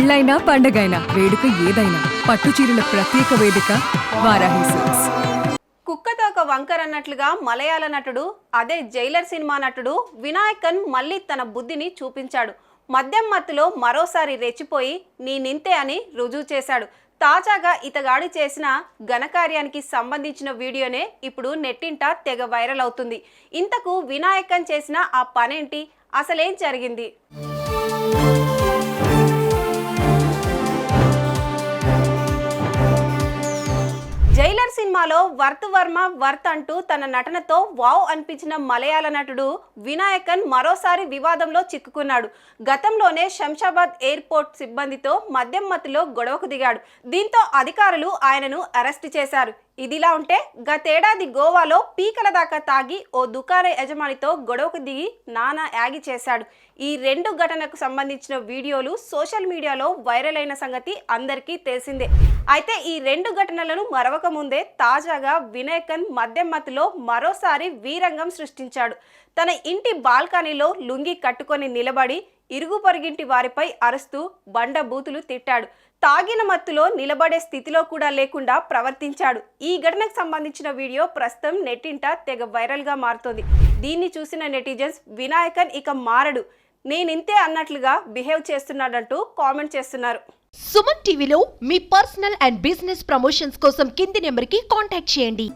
పెళ్ళైనా పండగైనా వేడుక ఏదైనా పట్టు చీరల ప్రత్యేక వేదిక వారాహి సిల్క్స్. కుక్కతో ఒక వంకర్ అన్నట్లుగా మలయాళ నటుడు అదే జైలర్ సినిమా నటుడు వినాయకన్ మళ్ళీ తన బుద్ధిని చూపించాడు. మద్యం మత్తులో మరోసారి రెచ్చిపోయి నీ నింతే అని రుజువు చేశాడు. తాజాగా ఇతగాడు చేసిన ఘనకార్యానికి సంబంధించిన వీడియోనే ఇప్పుడు నెట్టింట తెగ వైరల్ అవుతుంది. ఇంతకు వినాయకన్ చేసిన ఆ పనేంటి? అసలేం జరిగింది? సినిమాలో వర్త్ వర్మ వర్త్ అంటూ తన నటనతో వావ్ అనిపించిన మలయాళ నటుడు వినాయకన్ మరోసారి వివాదంలో చిక్కుకున్నాడు. గతంలోనే శంషాబాద్ ఎయిర్పోర్ట్ సిబ్బందితో మద్యం మత్తులో గొడవకు దిగాడు. దీంతో అధికారులు ఆయనను అరెస్ట్ చేశారు. ఇదిలా ఉంటే గతేడాది గోవాలో పీకల దాకా తాగి ఓ దుకాణ యజమానితో గొడవకు దిగి నానా యాగి చేశాడు. ఈ రెండు ఘటనకు సంబంధించిన వీడియోలు సోషల్ మీడియాలో వైరల్ అయిన సంగతి అందరికీ తెలిసిందే. అయితే ఈ రెండు ఘటనలను మరవక ముందే తాజాగా వినాయకన్ మద్యం మత్తులో మరోసారి వీరంగం సృష్టించాడు. తన ఇంటి బాల్కనీలో లుంగి కట్టుకొని నిలబడి ఇరుగు పొరుగింటి వారిపై అరుస్తూ బండ బూతులు తిట్టాడు. తాగిన మత్తులో నిలబడే స్థితిలో కూడా లేకుండా ప్రవర్తించాడు. ఈ ఘటనకు సంబంధించిన వీడియో ప్రస్తుతం నెట్టింట తెగ వైరల్గా మారుతోంది. దీన్ని చూసిన నెటిజన్స్ వినాయకన్ ఇక మారడు. నేనింతే అన్నట్లుగా బిహేవ్ చేస్తున్నాడంటూ కామెంట్ చేస్తున్నారు. సుమన్ టీవీలో మీ పర్సనల్ అండ్ బిజినెస్ ప్రమోషన్స్ కోసం కింది నెంబర్కి కాంటాక్ట్ చేయండి.